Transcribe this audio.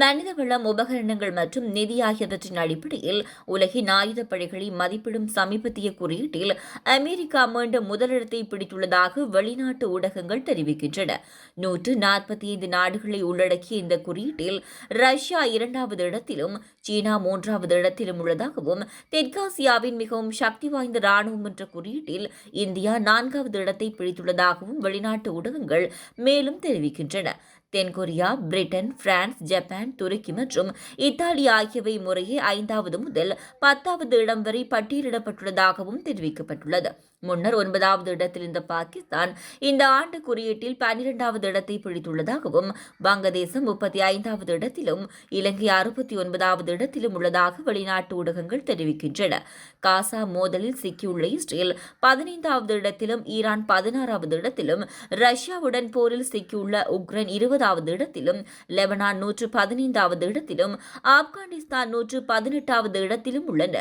மனிதவளம் உபகரணங்கள் மற்றும் நிதி ஆகியவற்றின் அடிப்படையில் உலகின் ஆயுதப்படைகளை மதிப்பிடும் சமீபத்திய குறியீட்டில் அமெரிக்கா மீண்டும் முதலிடத்தை பிடித்துள்ளதாக வெளிநாட்டு ஊடகங்கள் தெரிவிக்கின்றன. நூற்று நாற்பத்தி ஐந்து நாடுகளை உள்ளடக்கிய இந்த குறியீட்டில் ரஷ்யா இரண்டாவது இடத்திலும் சீனா மூன்றாவது இடத்திலும் உள்ளதாகவும் தெற்காசியாவின் மிகவும் சக்தி வாய்ந்த ராணுவம் என்ற குறியீட்டில் இந்தியா நான்காவது இடத்தை பிடித்துள்ளதாகவும் வெளிநாட்டு ஊடகங்கள் மேலும் தெரிவிக்கின்றன. தென்கொரியா பிரிட்டன் பிரான்ஸ் ஜப்பான் துருக்கி மற்றும் இத்தாலி ஆகியவை முறையே ஐந்தாவது முதல் பத்தாவது இடம் வரை பட்டியலிடப்பட்டுள்ளதாகவும் தெரிவிக்கப்பட்டுள்ளது. முன்னர் ஒன்பதாவது இடத்தில் இருந்த பாகிஸ்தான் இந்த ஆண்டு குறியீட்டில் பன்னிரெண்டாவது இடத்தை பிடித்துள்ளதாகவும் வங்கதேசம் முப்பத்தி ஐந்தாவது இடத்திலும் இலங்கை அறுபத்தி ஒன்பதாவது இடத்திலும் உள்ளதாக வெளிநாட்டு ஊடகங்கள் தெரிவிக்கின்றன. காசா மோதலில் சிக்கியுள்ள இஸ்ரேல் பதினைந்தாவது இடத்திலும் ஈரான் பதினாறாவது இடத்திலும் ரஷ்யாவுடன் போரில் சிக்கியுள்ள உக்ரைன் ஒன்பதாவது இடத்திலும் லெபனான் நூற்று பதினைந்தாவது இடத்திலும் ஆப்கானிஸ்தான் நூற்று பதினெட்டாவது இடத்திலும் உள்ளன.